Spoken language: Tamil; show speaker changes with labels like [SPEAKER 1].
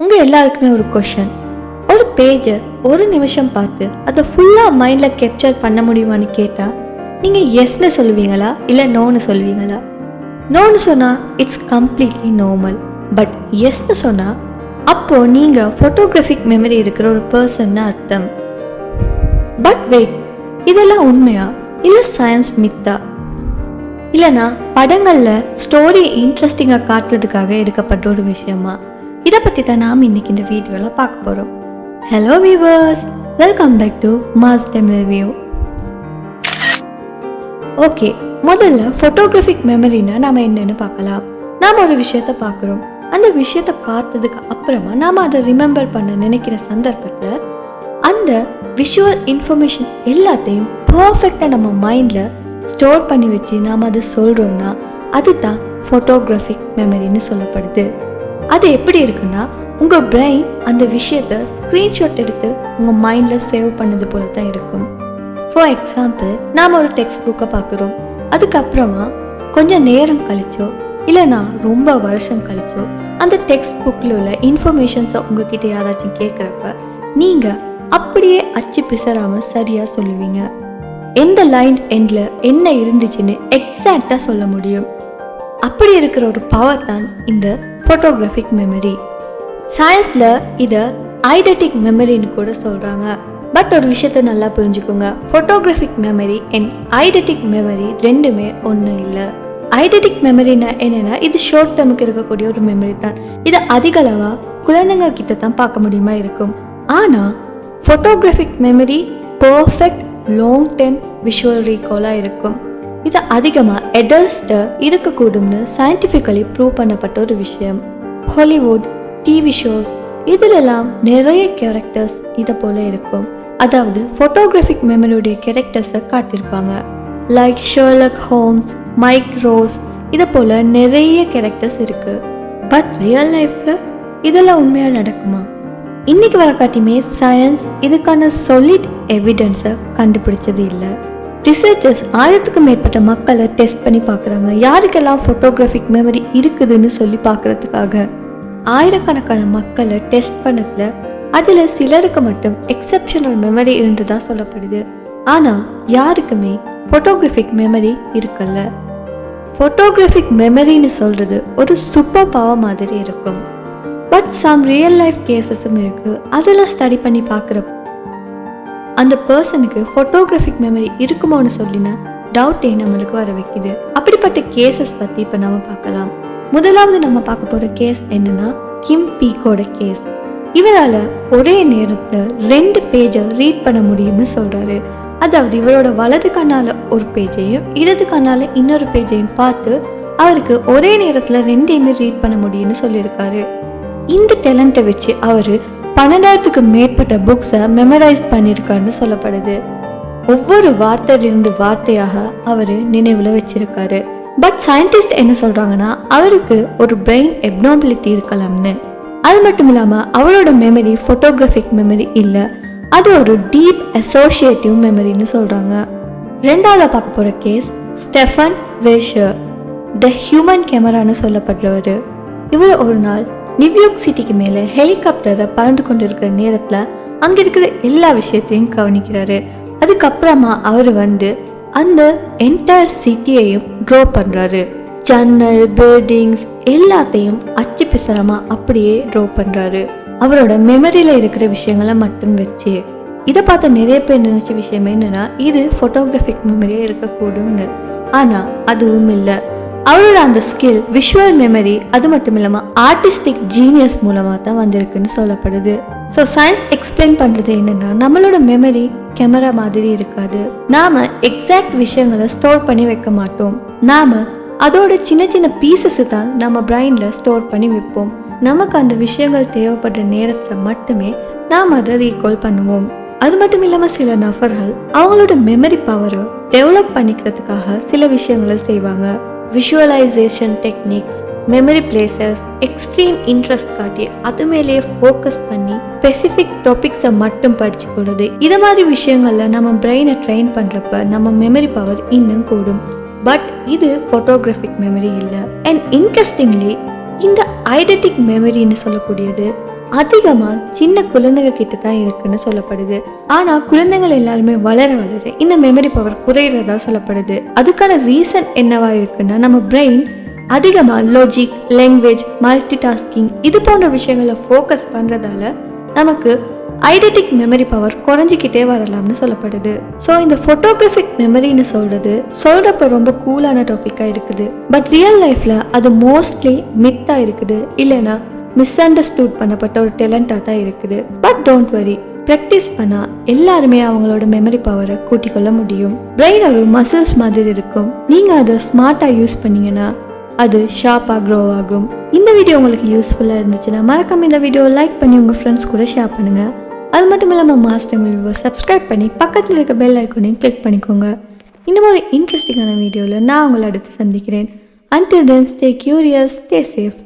[SPEAKER 1] உங்கள் எல்லாருக்குமே ஒரு கொஷன் ஒரு பேஜை ஒரு நிமிஷம் பார்த்து அதை ஃபுல்லாக மைண்டில் கேப்சர் பண்ண முடியுமான்னு கேட்டால் நீங்கள் எஸ்னு சொல்லுவீங்களா? இல்லை நோன்னு சொல்லுவீங்களா? நோன்னு சொன்னால் இட்ஸ் கம்ப்ளீட்லி நார்மல் பட் எஸ்னு சொன்னால் அப்போது நீங்கள் ஃபோட்டோகிராஃபிக் மெமரி இருக்கிற ஒரு பர்சன்னு அர்த்தம். பட் வெயிட் இதெல்லாம் உண்மையா? இல்லை சயின்ஸ் மித்தா இல்லைனா படங்களில் ஸ்டோரி இன்ட்ரெஸ்டிங்காக காட்டுறதுக்காக எடுக்கப்பட்ட ஒரு விஷயமா? இதை பற்றி தான் நாம் இன்னைக்கு இந்த வீடியோவில் பார்க்க போகிறோம் hello viewers welcome back to mass டெம் view okay முதல்ல ஃபோட்டோகிராஃபிக் மெமரினா நாம் என்னென்னு பார்க்கலாம். நாம் ஒரு விஷயத்த பார்க்குறோம். அந்த விஷயத்தை பார்த்ததுக்கு அப்புறமா நாம் அதை ரிமெம்பர் பண்ண நினைக்கிற சந்தர்ப்பத்தில் அந்த விஷுவல் இன்ஃபர்மேஷன் எல்லாத்தையும் பர்ஃபெக்டாக நம்ம மைண்டில் ஸ்டோர் பண்ணி வச்சு நாம் அதை சொல்கிறோம்னா அதுதான் ஃபோட்டோகிராஃபிக் மெமரின்னு சொல்லப்படுது. அது எப்படி இருக்குன்னா உங்கள் பிரெயின் அந்த விஷயத்தை ஸ்க்ரீன்ஷாட் எடுத்து உங்கள் மைண்டில் சேவ் பண்ணது போல தான் இருக்கும். ஃபார் எக்ஸாம்பிள் நாம் ஒரு டெக்ஸ்ட் புக்கை பார்க்குறோம். அதுக்கப்புறமா கொஞ்சம் நேரம் கழிச்சோ இல்லைனா ரொம்ப வருஷம் கழிச்சோ அந்த டெக்ஸ்ட் புக்கில் உள்ள இன்ஃபர்மேஷன்ஸை உங்ககிட்ட யாராச்சும் கேட்குறப்ப நீங்கள் அப்படியே அச்சு பிசறாமல் சரியாக சொல்லுவீங்க. எந்த லைன் எண்டில் என்ன இருந்துச்சுன்னு எக்ஸாக்டாக சொல்ல முடியும். அப்படி இருக்கிற ஒரு பவர் தான் இந்த ஃபோட்டோகிராஃபிக் மெமரி சயின்ஸில் இதை ஐடெட்டிக் மெமரின்னு கூட சொல்கிறாங்க பட் ஒரு விஷயத்த நல்லா புரிஞ்சுக்கோங்க. Photographic memory and eidetic memory ரெண்டுமே ஒன்றும் இல்லை. ஐடெட்டிக் மெமரினா என்னென்னா இது ஷார்ட் டேர்முக்கு இருக்கக்கூடிய ஒரு மெமரி தான். இது அதிக அளவாக குழந்தைங்க கிட்ட தான் பார்க்க முடியுமா இருக்கும். ஆனால் photographic memory perfect long time visual ரீகாலாக இருக்கும். இது அதிகமாக எடல்ஸ்ட இருக்கக்கூடும்னு சயின்டிஃபிக்கலி ப்ரூவ் பண்ணப்பட்ட ஒரு விஷயம். ஹாலிவுட் டிவி ஷோஸ் இதிலெல்லாம் நிறைய கேரக்டர்ஸ் இதை போல இருக்கும். அதாவது ஃபோட்டோகிராஃபிக் மெமரியுடைய கேரக்டர்ஸை காட்டியிருப்பாங்க. Like Sherlock Holmes Mike Ross இதை போல நிறைய கேரக்டர்ஸ் இருக்கு. பட் ரியல் லைஃப்பில் இதெல்லாம் உண்மையாக நடக்குமா? இன்னைக்கு வர காட்டியுமே சயின்ஸ் இதுக்கான சொலிட் எவிடன்ஸை கண்டுபிடிச்சது இல்லை. ரிசர்ச்சர்ஸ் ஆயிரத்துக்கும் மேற்பட்ட மக்களை டெஸ்ட் பண்ணி பார்க்குறாங்க. யாருக்கெல்லாம் ஃபோட்டோகிராஃபிக் மெமரி இருக்குதுன்னு சொல்லி பார்க்கறதுக்காக ஆயிரக்கணக்கான மக்களை டெஸ்ட் பண்ணதில் அதில் சிலருக்கு மட்டும் எக்ஸப்ஷனல் மெமரி இருந்ததா சொல்லப்படுது. ஆனால் யாருக்குமே ஃபோட்டோகிராஃபிக் மெமரி இருக்கல்ல ஃபோட்டோகிராஃபிக் மெமரின்னு சொல்கிறது ஒரு சூப்பர் பவர் மாதிரி இருக்கும். பட் சம் ரியல் லைஃப் கேசஸும் இருக்குது அதெல்லாம் ஸ்டடி பண்ணி பார்க்குறப்ப அந்த பர்சனுக்கு ஃபோட்டோகிராஃபிக் மெமரி இருக்குமோன்னு சொல்லின டவுட்டே நம்மளுக்கு வர வைக்குது. அப்படிப்பட்ட கேசஸ் பற்றி இப்போ நம்ம பார்க்கலாம். முதலாவது நம்ம பார்க்க போகிற கேஸ் என்னன்னா கிம் பீக்கோட கேஸ் இவரால் ஒரே நேரத்தில் ரெண்டு பேஜை ரீட் பண்ண முடியும்னு சொல்கிறாரு அதாவது இவரோட வலது கண்ணால் ஒரு பேஜையும் இடது கண்ணால் இன்னொரு பேஜையும் பார்த்து அவருக்கு ஒரே நேரத்தில் ரெண்டையுமே ரீட் பண்ண முடியும்னு சொல்லியிருக்காரு. இந்த டேலண்ட்டை வச்சு அவர் பன்னெண்டாயிரத்துக்கு மேற்பட்ட புக்ஸை மெமரைஸ் பண்ணியிருக்காருன்னு சொல்லப்படுது. ஒவ்வொரு வார்த்தையிலிருந்து வார்த்தையாக அவர் நினைவில் வச்சிருக்காரு. பட் சயின்டிஸ்ட் என்ன சொல்கிறாங்கன்னா அவருக்கு ஒரு பிரெயின் எப்னாபிலிட்டி இருக்கலாம்னு அது மட்டும் இல்லாமல் அவரோட மெமரி ஃபோட்டோகிராஃபிக் மெமரி இல்லை. அது ஒரு டீப் அசோசியேட்டிவ் மெமரின்னு சொல்கிறாங்க ரெண்டாவது பார்க்க போகிற case Stephen Wiltshire the human கேமரான்னு சொல்லப்படுறவர் இவர் ஒரு நாள் நியூயார்க் சிட்டிக்கு மேலே ஹெலிகாப்டரை பறந்து கொண்டு இருக்கிற நேரத்தில் அங்கே இருக்கிற எல்லா விஷயத்தையும் கவனிக்கிறாரு. அதுக்கப்புறமா அவர் வந்து அந்த என்டையர் சிட்டியையும் ட்ரோ பண்ணுறாரு ஜன்னல் பில்டிங்ஸ் எல்லாத்தையும் அச்சு பிசரமாக அப்படியே ட்ரோ பண்ணுறாரு அவரோட மெமரியில் இருக்கிற விஷயங்களை மட்டும் வச்சு. இதை பார்த்த நிறைய பேர் நினைச்ச விஷயம் என்னன்னா இது ஃபோட்டோகிராஃபிக் மெமரியே இருக்கக்கூடும்னு. ஆனால் அதுவும் இல்லை. அவரோட அந்த ஸ்கில் விஷுவல் மெமரி அது மட்டும் இல்லாமல் ஆர்டிஸ்டிக் ஜீனியஸ் மூலமாக தான் வந்திருக்குன்னு சொல்லப்படுது. ஸோ சயின்ஸ் எக்ஸ்பிளைன் பண்ணுறது என்னென்னா நம்மளோட மெமரி கேமரா மாதிரி இருக்காது. நாம் எக்ஸாக்ட் விஷயங்களை ஸ்டோர் பண்ணி வைக்க மாட்டோம். நாம் அதோட சின்ன சின்ன பீசஸ் தான் நம்ம பிரைன்ல ஸ்டோர் பண்ணி வைப்போம். நமக்கு அந்த விஷயங்கள் தேவைப்படுற நேரத்தில் மட்டுமே நாம் அதை ரீகால் பண்ணுவோம். அது மட்டும் இல்லாமல் சில நபர்கள் அவங்களோட மெமரி பவரை டெவலப் பண்ணிக்கிறதுக்காக சில விஷயங்களை செய்வாங்க. Visualisation techniques memory places extreme interest காட்டி அது மேலேயே ஃபோக்கஸ் பண்ணி ஸ்பெசிஃபிக் டாபிக்ஸை மட்டும் படிச்சுக்கொள்வது. இது மாதிரி விஷயங்களில் நம்ம பிரெயினை ட்ரெயின் பண்ணுறப்ப நம்ம மெமரி பவர் இன்னும் கூடும். பட் இது ஃபோட்டோகிராஃபிக் மெமரி இல்லை. அண்ட் இன்ட்ரெஸ்டிங்லி இந்த ஐடெட்டிக் மெமரின்னு சொல்லக்கூடியது அதிகமாக சின்ன குழந்தைங்க கிட்ட தான் இருக்குன்னு சொல்லப்படுது. ஆனால் குழந்தைகள் எல்லாருமே வளர வளர இந்த மெமரி பவர் குறையிறதா சொல்லப்படுது. அதுக்கான ரீசன் என்னவா இருக்குன்னா நம்ம பிரெயின் அதிகமாக லாஜிக் லாங்குவேஜ் மல்டி டாஸ்கிங் இது போன்ற விஷயங்களை ஃபோக்கஸ் பண்ணுறதால நமக்கு ஐடென்டிக் மெமரி பவர் குறைஞ்சிக்கிட்டே வரலாம்னு சொல்லப்படுது. ஸோ இந்த ஃபோட்டோகிராஃபிக் மெமரின்னு சொல்கிறது சொல்கிறப்ப ரொம்ப கூலான டாப்பிக்காக இருக்குது. பட் ரியல் லைஃப்பில் அது மோஸ்ட்லி மித்தாக இருக்குது. இல்லைன்னா மிஸ் அண்டர்ஸ்டூட் பண்ணப்பட்ட ஒரு டேலண்ட்டாக தான் இருக்குது. பட் டோன்ட் வரி ப்ராக்டிஸ் பண்ணால் எல்லாருமே அவங்களோட மெமரி பவரை கூட்டிக்கொள்ள முடியும். பிரெயின் ஒரு மசில்ஸ் மாதிரி இருக்கும். நீங்கள் அதை ஸ்மார்ட்டாக யூஸ் பண்ணீங்கன்னா அது ஷார்ப்பாக க்ரோ ஆகும். இந்த வீடியோ உங்களுக்கு யூஸ்ஃபுல்லாக இருந்துச்சுன்னா மறக்காம இந்த வீடியோ லைக் பண்ணி உங்கள் ஃப்ரெண்ட்ஸ் கூட ஷேர் பண்ணுங்கள் அது மட்டும் இல்லாமல் மாஸ்டர் வியூவை சப்ஸ்கிரைப் பண்ணி பக்கத்தில் இருக்க பெல் ஐக்கோனையும் கிளிக் பண்ணிக்கோங்க. இன்னும் ஒரு இன்ட்ரெஸ்டிங்கான வீடியோவில் நான் உங்களை அடுத்து சந்திக்கிறேன். Until then stay curious stay safe